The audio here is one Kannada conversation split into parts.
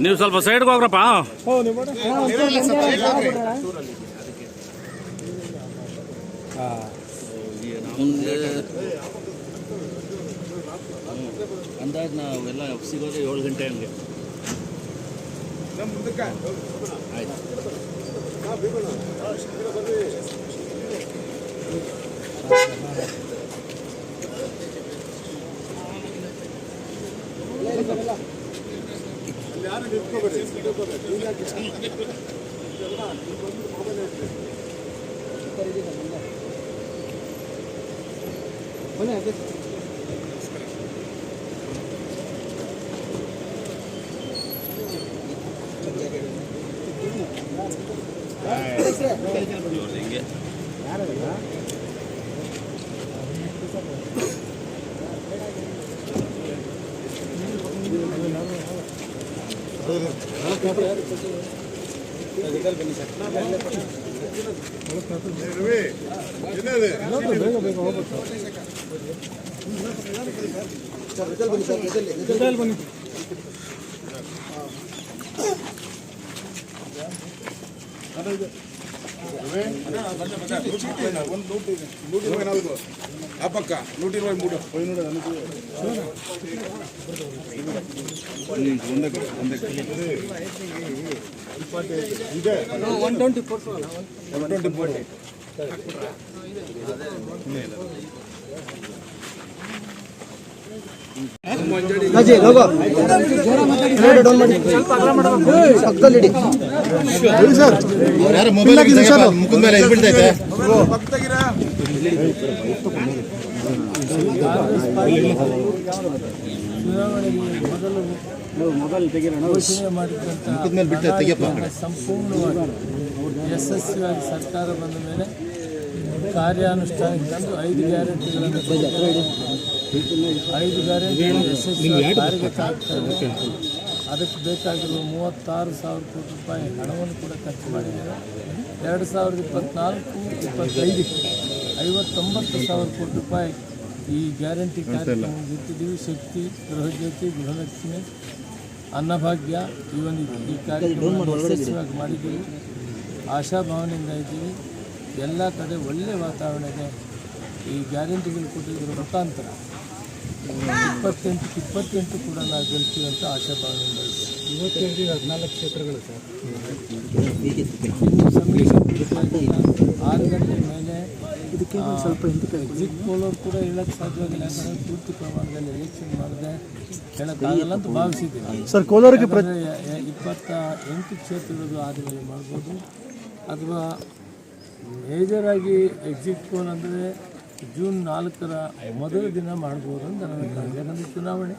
ನೀವು ಸ್ವಲ್ಪ ಸೈಡ್ಗೆ ಹೋಗ್ರಪ್ಪ. ಅಂದಾಜು ನಾವೆಲ್ಲ ಸಿಗೋದು ಏಳು ಗಂಟೆ ಹಂಗೆ ಆಯ್ತು ಮನೆ ಅದೇ ಯಾರು ಹಿಂಗೆ నూట ఇరవై నాలుగు ఆ పక్క నూట ఇరవై మూడు one twenty four one twenty four mobile ತೆಗಿಯಪ್ಪ ಆ ಕಡೆ. ಸಂಪೂರ್ಣವಾಗಿ ಯಶಸ್ವಿಯಾಗಿ ಸರ್ಕಾರ ಬಂದ ಮೇಲೆ ಕಾರ್ಯಾನುಷ್ಠಾನಕ್ಕೆ ಐದು ಗ್ಯಾರಂಟಿಗಳನ್ನು. ಐದು ಗಾರೆ ಅದಕ್ಕೆ ಬೇಕಾಗಿರುವ ಮೂವತ್ತಾರು ಸಾವಿರ ಕೋಟಿ ರೂಪಾಯಿ ಹಣವನ್ನು ಕೂಡ ಖರ್ಚು ಮಾಡಿದ್ದಾರೆ. ಎರಡು ಸಾವಿರದ ಇಪ್ಪತ್ನಾಲ್ಕು ಇಪ್ಪತ್ತೈದಕ್ಕೆ ಐವತ್ತೊಂಬತ್ತು ಸಾವಿರ ಕೋಟಿ ರೂಪಾಯಿ ಈ ಗ್ಯಾರಂಟಿ ಕಾರ್ಯಕ್ರಮ ಇಟ್ಟಿದ್ದೀವಿ. ಶಕ್ತಿ ಗೃಹಜ್ಯೋತಿ ಗೃಹಲಕ್ಷ್ಮಿ, ಅನ್ನಭಾಗ್ಯ ಈ ಒಂದು ಈ ಕಾರ್ಯಕ್ರಮ ಯಶಸ್ವಿಯಾಗಿ ಮಾಡಿದ್ದೀವಿ. ಆಶಾಭಾವನೆಯಿಂದ ಇದ್ದೀವಿ. ಎಲ್ಲ ಕಡೆ ಒಳ್ಳೆಯ ವಾತಾವರಣ ಇದೆ. ಈ ಗ್ಯಾರಂಟಿಗಳು ಕೊಟ್ಟಿದ್ದರ ಮುಖಾಂತರ ಇಪ್ಪತ್ತೆಂಟು ಇಪ್ಪತ್ತೆಂಟು ಕೂಡ ನಾವು ಗೆಲ್ತೀವಿ ಅಂತ ಆಶಾಭಾವನೆಯಿಂದ ಇದೆ. ಇವತ್ತೆರಡು ಹದಿನಾಲ್ಕು ಕ್ಷೇತ್ರಗಳು ಸರ್. ಆರು ಗಂಟೆ ಮೇಲೆ ಇದಕ್ಕೆ ಸ್ವಲ್ಪ ಎಕ್ಸಿಟ್ ಪೋಲರ್ ಕೂಡ ಹೇಳಕ್ಕೆ ಸಾಧ್ಯವಾಗಿಲ್ಲ ಯಾಕಂದರೆ ಪೂರ್ತಿ ಪ್ರಮಾಣದಲ್ಲಿ ಎಲೆಕ್ಷನ್ ಮಾಡಿದೆ ಹೇಳೋಕ್ಕಾಗಲ್ಲ ಅಂತ ಭಾವಿಸಿದ್ದೀನಿ ಸರ್ ಕೋಲಾರಕ್ಕೆ ಇಪ್ಪತ್ತ ಎಂಟು ಕ್ಷೇತ್ರಗಳು ಆದಮೇಲೆ ಮಾಡ್ಬೋದು. ಅಥವಾ ಮೇಜರಾಗಿ ಎಕ್ಸಿಟ್ ಪೋಲ್ ಅಂದರೆ ಜೂನ್ ನಾಲ್ಕರ ಮೊದಲ ದಿನ ಮಾಡ್ಬೋದು ಅಂತ ನನಗೆ ಯಾಕಂದರೆ ಚುನಾವಣೆ.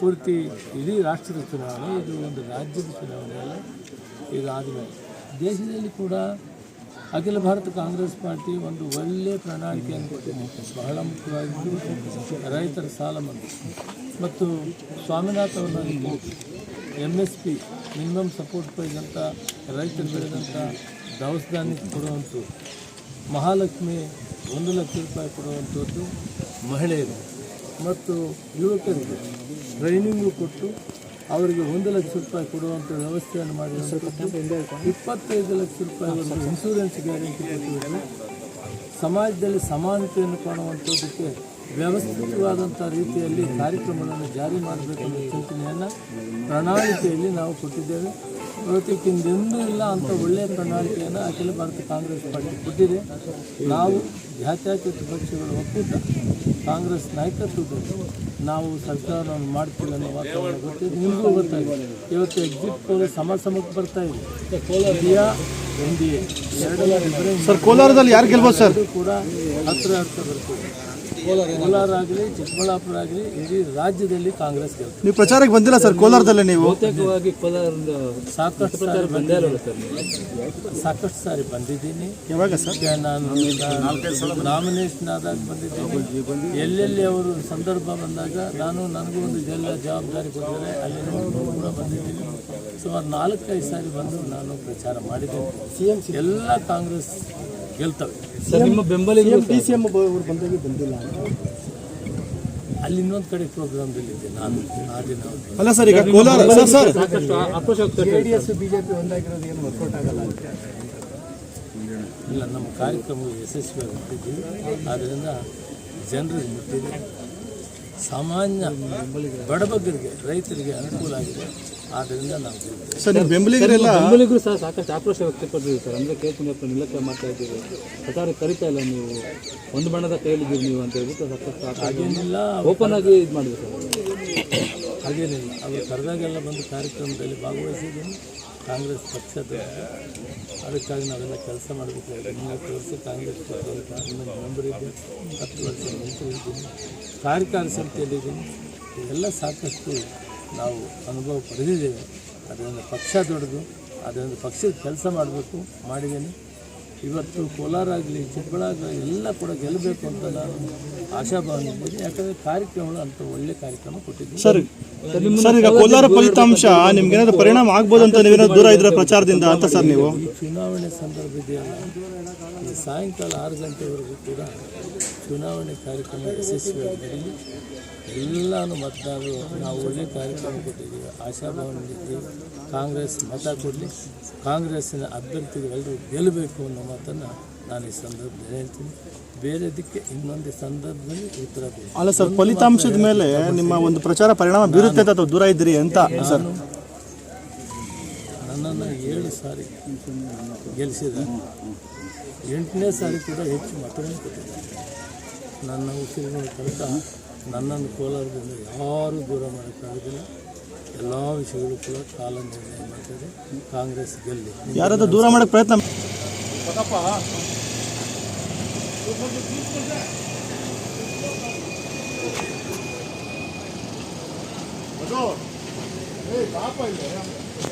ಪೂರ್ತಿ ಇಡೀ ರಾಷ್ಟ್ರದ ಚುನಾವಣೆ, ಇದು ಒಂದು ರಾಜ್ಯದ ಚುನಾವಣೆ ಅಲ್ಲ. ಇದು ಆದಮೇಲೆ ದೇಶದಲ್ಲಿ ಕೂಡ ಅಖಿಲ ಭಾರತ ಕಾಂಗ್ರೆಸ್ ಪಾರ್ಟಿ ಒಂದು ಒಳ್ಳೆಯ ಪ್ರಣಾಳಿಕೆಯನ್ನು ಕೊಟ್ಟಿದೆ. ಬಹಳ ಮುಖ್ಯವಾಗಿದ್ದು ರೈತರ ಸಾಲ ಮನ್ನಾ. ಮತ್ತು ಸ್ವಾಮಿನಾಥ್ ಅವರ M S P minimum support price ಅಂತ ರೈತರು ಬೆಳೆದಂಥ ದವಸ ಧಾನ್ಯ ಕೊಡುವಂಥ ಮಹಾಲಕ್ಷ್ಮಿ ಒಂದು ಲಕ್ಷ ರೂಪಾಯಿ ಕೊಡುವಂಥದ್ದು ಮಹಿಳೆಯರು ಮತ್ತು ಯುವಕರಿಗೆ ಟ್ರೈನಿಂಗು ಕೊಟ್ಟು ಅವರಿಗೆ ಒಂದು ಲಕ್ಷ ರೂಪಾಯಿ ಕೊಡುವಂಥ ವ್ಯವಸ್ಥೆಯನ್ನು ಮಾಡಿ ಇಪ್ಪತ್ತೈದು ಲಕ್ಷ ರೂಪಾಯಿ ಒಂದು ಇನ್ಶೂರೆನ್ಸ್ ಗ್ಯಾರಂಟಿ ಸಮಾಜದಲ್ಲಿ ಸಮಾನತೆಯನ್ನು ಕಾಣುವಂಥದ್ದಕ್ಕೆ ವ್ಯವಸ್ಥಿತವಾದಂಥ ರೀತಿಯಲ್ಲಿ ಕಾರ್ಯಕ್ರಮಗಳನ್ನು ಜಾರಿ ಮಾಡಬೇಕೆಂಬ ಚಿಂತನೆಯನ್ನು ಪ್ರಣಾಳಿಕೆಯಲ್ಲಿ ನಾವು ಕೊಟ್ಟಿದ್ದೇವೆ. ಇವತ್ತಿಕ್ಕಿಂದೆಂದೂ ಇಲ್ಲ ಅಂಥ ಒಳ್ಳೆಯ ಪ್ರಣಾಳಿಕೆಯನ್ನು ಅಖಿಲ ಭಾರತ ಕಾಂಗ್ರೆಸ್ ಪಾರ್ಟಿ ಕೊಟ್ಟಿದೆ. ನಾವು ಜಾತ್ಯಾತೀತ ಪಕ್ಷಗಳ ಒಕ್ಕೂಟ ಕಾಂಗ್ರೆಸ್ ನಾಯಕತ್ವದಲ್ಲಿ ನಾವು ಸರ್ಕಾರವನ್ನು ಮಾಡ್ತೀವಿ ಅನ್ನೋ ವಾತಾವರಣ ಗೊತ್ತಿದೆ. ನಿಮಗೂ ಗೊತ್ತಾಗಿದೆ. ಇವತ್ತು ಎಕ್ಸಿಟ್ ಪೋಲ್ ಸಮ ಸಮಕ್ಕೆ ಬರ್ತಾ ಇದೆ. ಇಂಡಿಯಾ ಎನ್ ಡಿ ಎ ಎರಡಲ್ಲ ಸರ್ ಕೋಲಾರದಲ್ಲಿ ಯಾರು ಗೆಲ್ಬೋದು ಸರ್? ಕೂಡ ಹತ್ತಿರ ಹತ್ತಿರ ಬರ್ತದೆ. ಕೋಲಾರ ಆಗಲಿ ಚಿಕ್ಕಬಳ್ಳಾಪುರ ಆಗಲಿ ಇಡೀ ರಾಜ್ಯದಲ್ಲಿ ಕಾಂಗ್ರೆಸ್ ನೀವು ಪ್ರಚಾರಕ್ಕೆ ಬಂದಿಲ್ಲ ಸರ್ ಕೋಲಾರದಲ್ಲಿ ನೀವು? ಬಹುತೇಕವಾಗಿ ಕೋಲಾರ ಸಾಕಷ್ಟು ಸಾರಿ ಬಂದಿರೋದು ಸಾಕಷ್ಟು ಸಾರಿ ಬಂದಿದ್ದೀನಿ. ಯಾವಾಗ ಸರ್? ನಾನು ನಾಮಿನೇಷನ್ ಆದಾಗ ಬಂದಿದ್ದೀನಿ. ಎಲ್ಲೆಲ್ಲಿ ಅವರು ಸಂದರ್ಭ ಬಂದಾಗ ನಾನು ನನಗೂ ಒಂದು ಜಿಲ್ಲೆ ಜವಾಬ್ದಾರಿ ಕೊಟ್ಟರೆ ಅಲ್ಲಿ ಕೂಡ ಬಂದಿದ್ದೀನಿ. ಸುಮಾರು ನಾಲ್ಕೈದು ಸಾರಿ ಬಂದು ನಾನು ಪ್ರಚಾರ ಮಾಡಿದ್ದೇನೆ. ಸಿ. ಎಂ ಎಲ್ಲ ಕಾಂಗ್ರೆಸ್ ಗೆಲ್ತವೆ ನಿಮ್ಮ ಬೆಂಬಲಿಗ ಡಿ ಸಿ ಎಂ ಅವರು ಬಂದಾಗ ಬಂದಿಲ್ಲ ಅಲ್ಲಿ ಇನ್ನೊಂದು ಕಡೆ ಪ್ರೋಗ್ರಾಮ್ದಲ್ಲಿದ್ದೆ ನಾನು ಆ ದಿನ ಅಲ್ಲ ಸರ್ ಈಗ ಕೋಲಾರ ಸರ್ ಸರ್ ಇಲ್ಲ ನಮ್ಮ ಕಾರ್ಯಕ್ರಮ ಯಶಸ್ವಿಯಾಗಿ ಮುಟ್ಟಿದ್ದೀವಿ ಆದ್ದರಿಂದ ಜನರಿಗೆ ಮುಟ್ಟಿದೆ. ಸಾಮಾನ್ಯ ಬಡಬಗ್ಗರಿಗೆ ರೈತರಿಗೆ ಅನುಕೂಲ ಆಗಿದೆ. ಆದ್ದರಿಂದ ನಾವು. ಸರ್ ನೀವು ಬೆಂಬಲಿಗರೆಲ್ಲ ಬೆಂಬಲಿಗರು ಸಹ ಸಾಕಷ್ಟು ಆಕ್ರೋಶ ವ್ಯಕ್ತಪಡಿಸಿದ್ರು ಸರ್. ಅಂದರೆ ಕೆ ಕುಂದಪ್ಪ ನಿಲಕ್ಕ ಮಾಡ್ತಾ ಇದ್ದೀವಿ ಪ್ರಚಾರ ಕರಿತಾ ಇಲ್ಲ ನೀವು. ಒಂದು ಬಣ್ಣದ ಕೈಯಲ್ಲಿದ್ದೀರಿ ನೀವು ಅಂತ ಹೇಳ್ಬಿಟ್ಟು ಸಾಕಷ್ಟು ಓಪನ್ ಆಗಿ ಇದು ಮಾಡಿದ್ರು ಸರ್. ಹಾಗೇನಿಲ್ಲ. ಅವರು ಕರೆದಾಗೆಲ್ಲ ಬಂದು ಕಾರ್ಯಕ್ರಮದಲ್ಲಿ ಭಾಗವಹಿಸಿದ್ದೀನಿ ಕಾಂಗ್ರೆಸ್ ಪಕ್ಷದ ಅದಕ್ಕಾಗಿ ನಾವೆಲ್ಲ ಕೆಲಸ ಮಾಡಬೇಕು ಮೂವತ್ತು ವರ್ಷ ಕಾಂಗ್ರೆಸ್ ಪಕ್ಷದ ಮೆಂಬರ್ ಇದ್ದೀನಿ. ಹತ್ತು ವರ್ಷ ಮಂತ್ರಿ ಇದ್ದೀನಿ. ಕಾರ್ಯಕಾರಿ ಸಮಿತಿಯಲ್ಲಿದ್ದೀನಿ. ಎಲ್ಲ ಸಾಕಷ್ಟು ನಾವು ಅನುಭವ ಪಡೆದಿದ್ದೇವೆ. ಅದರಿಂದ ಪಕ್ಷ ದೊಡ್ಡದು. ಅದರಿಂದ ಪಕ್ಷದ ಕೆಲಸ ಮಾಡಬೇಕು ಮಾಡಿದ್ದೀನಿ. ಇವತ್ತು ಕೋಲಾರ ಆಗಲಿ ಚಿಕ್ಕಬಳ್ಳಾಪುರ ಆಗಲಿ ಎಲ್ಲ ಕೂಡ ಗೆಲ್ಲಬೇಕು ಅಂತ ನಾನು ಆಶಾಭಾವನೆ ಇದ್ದೀನಿ ಯಾಕಂದರೆ ಕಾರ್ಯಕ್ರಮಗಳು ಅಂತ ಒಳ್ಳೆ ಕಾರ್ಯಕ್ರಮ ಕೊಟ್ಟಿದ್ದೀನಿ ಸರಿ. ಸರ್ ಈಗ ಕೋಲಾರ ಫಲಿತಾಂಶ ನಿಮ್ಗೇನಾದ್ರು ಪರಿಣಾಮ ಆಗ್ಬೋದು ಅಂತ ನೀವೇನಾದ್ರು ದೂರ ಇದ್ರೆ ಪ್ರಚಾರದಿಂದ ಅಂತ ಸರ್ ನೀವು? ಈ ಚುನಾವಣೆ ಸಂದರ್ಭ ಇದೆಯಲ್ಲ ಈ ಸಾಯಂಕಾಲ ಆರು ಗಂಟೆವರೆಗೂ ಕೂಡ ಚುನಾವಣೆ ಕಾರ್ಯಕ್ರಮ ಯಶಸ್ವಿಯಾಗಿ ನಡೀಲಿ ಎಲ್ಲಾನು ಮತದಾರರು ನಾವು ಒಳ್ಳೆ ಕಾರ್ಯಕ್ರಮ ಕೊಟ್ಟಿದ್ದೀವಿ. ಆಶಾಭಾವನೆ ಕಾಂಗ್ರೆಸ್ ಮತ ಕೊಡಲಿ. ಕಾಂಗ್ರೆಸ್ಸಿನ ಅಭ್ಯರ್ಥಿಗಳೆಲ್ಲರೂ ಗೆಲ್ಲಬೇಕು ಅನ್ನೋ ಮಾತನ್ನು ನಾನು ಈ ಸಂದರ್ಭದಲ್ಲಿ ಹೇಳ್ತೀನಿ. ಬೇರೆ ದಿಕ್ಕೆ ಇನ್ನೊಂದು ಸಂದರ್ಭದಲ್ಲಿ ಉತ್ತರ ಅಲ್ಲ ಸರ್ ಫಲಿತಾಂಶದ ಮೇಲೆ ನಿಮ್ಮ ಒಂದು ಪ್ರಚಾರ ಪರಿಣಾಮ ಬೀರುತ್ತೆ ಅಥವಾ ದೂರ ಇದ್ದೀರಿ ಅಂತ ಸರ್? ನಾನು ನನ್ನನ್ನು ಏಳು ಸಾರಿ ಗೆಲ್ಲಿಸಿದ ಎಂಟನೇ ಸಾರಿ ಕೂಡ ಹೆಚ್ಚು ಮತವನ್ನು ಕೊಟ್ಟಿದ್ದಾರೆ. ನನ್ನ ಉಸಿರಿನ ತನಕ ನನ್ನನ್ನು ಕೋಲಾರದಿಂದ ಯಾರೂ ದೂರ ಮಾಡೋಕ್ಕಾಗೋದಿಲ್ಲ. ಎಲ್ಲ ವಿಷಯಗಳು ಕೂಡ ಕಾಲ ನಿರ್ಣಯ ಮಾಡ್ತಾರೆ. ಕಾಂಗ್ರೆಸ್ ಗೆಲ್ಲಿ. ಯಾರಾದರೂ ದೂರ ಮಾಡೋಕ್ಕೆ ಪ್ರಯತ್ನ vai dar pra raça. Eu vou fazer isso, José. Mandou. Ei, dá para ir, né?